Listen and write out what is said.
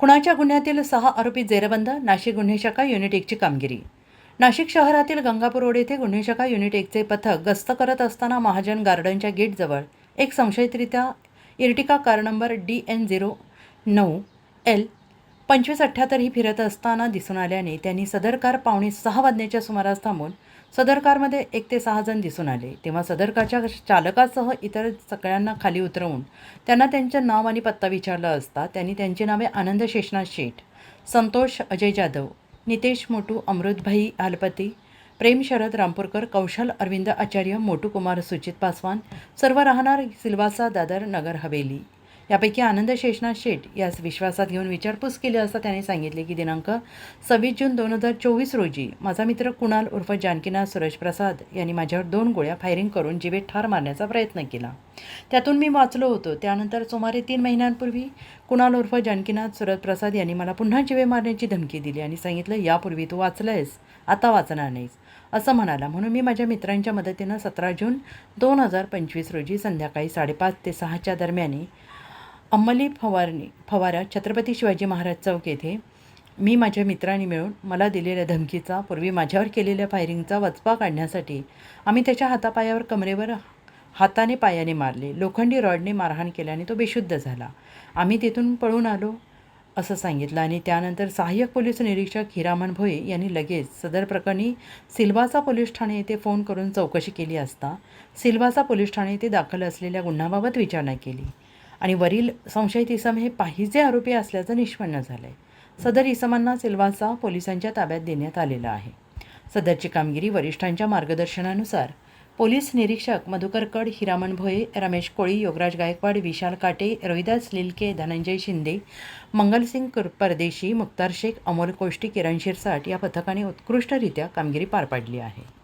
खुणाच्या गुन्ह्यातील सहा आरोपी जेरबंद नाशिक गुन्हे शाखा युनिट एकची कामगिरी. नाशिक शहरातील गंगापूर रोड येथे गुन्हे शाखा युनिट एकचे पथक गस्त करत असताना महाजन गार्डनच्या गेटजवळ एक संशयितरित्या Ertiga car number D N zero नऊ एल पंचवीस अठ्ठ्याहत्तर ही फिरत असताना दिसून आल्याने त्यांनी सदर कार पावणे सहा वाजण्याच्या सुमारास थांबून सदर कारमध्ये एक ते सहा जण दिसून आले. तेव्हा सदर कारच्या चालकासह इतर सगळ्यांना खाली उतरवून त्यांना त्यांचं नाव आणि पत्ता विचारला असता त्यांनी त्यांची नावे आनंद शेषनाथ शेठ संतोष अजय जाधव नितेश मोटू अमृतभाई आलपती प्रेम शरद रामपूरकर कौशल अरविंद आचार्य मोटू कुमार सुचित पासवान सर्व राहणार सिल्वासा दादर नगर हवेली. यापैकी आनंद शेषनाथ शेठ यास विश्वासात घेऊन विचारपूस केली असता त्याने सांगितले की दिनांक सव्वीस जून दोन हजार चोवीस रोजी माझा मित्र कुणाल उर्फ जानकीनाथ सुरेश प्रसाद यांनी माझ्यावर दोन गोळ्या फायरिंग करून जिवेत ठार मारण्याचा प्रयत्न केला. त्यातून मी वाचलो होतो. त्यानंतर सुमारे तीन महिन्यांपूर्वी कुणाल उर्फ जानकीनाथ सुरत प्रसाद यांनी मला पुन्हा जिवे मारण्याची धमकी दिली आणि सांगितलं यापूर्वी तू वाचलंयस आता वाचणार नाहीस. असं म्हणाला. म्हणून मी माझ्या मित्रांच्या मदतीनं सतरा जून दोन हजार पंचवीस रोजी संध्याकाळी साडेपाच ते सहाच्या दरम्यानी अंमली फवारणी फवारा छत्रपती शिवाजी महाराज चौक येथे. मी माझ्या मित्रांनी मिळून मला दिलेल्या धमकीचा पूर्वी माझ्यावर केलेल्या फायरिंगचा वचपा काढण्यासाठी आम्ही त्याच्या हातापायावर कमरेवर हाताने पायाने मारले. लोखंडी रॉडने मारहाण केल्याने तो बेशुद्ध झाला. आम्ही तिथून पळून आलो असं सांगितलं आणि त्यानंतर सहाय्यक पोलीस निरीक्षक हिरामन भोये यांनी लगेच सदर प्रकरणी सिल्वासा पोलीस ठाणे येथे फोन करून चौकशी केली असता सिल्वासा पोलीस ठाणे येथे दाखल असलेल्या गुन्ह्याबाबत विचारणा केली. आणि वरील संशयित इसम हे पाहिजे आरोपी असल्याचं निष्पन्न झालं आहे सदर इसमांना सिल्वासा पोलिसांच्या ताब्यात देण्यात आलेलं आहे. सदरची कामगिरी वरिष्ठांच्या मार्गदर्शनानुसार पोलीस निरीक्षक मधुकर कड हिरामण भोये रमेश कोळी योगराज गायकवाड विशाल काटे रोहिदास लिलके धनंजय शिंदे मंगलसिंग कुर परदेशी मुक्तार शेख अमोल कोष्टी किरण शिरसाट या पथकाने उत्कृष्टरित्या कामगिरी पार पाडली आहे.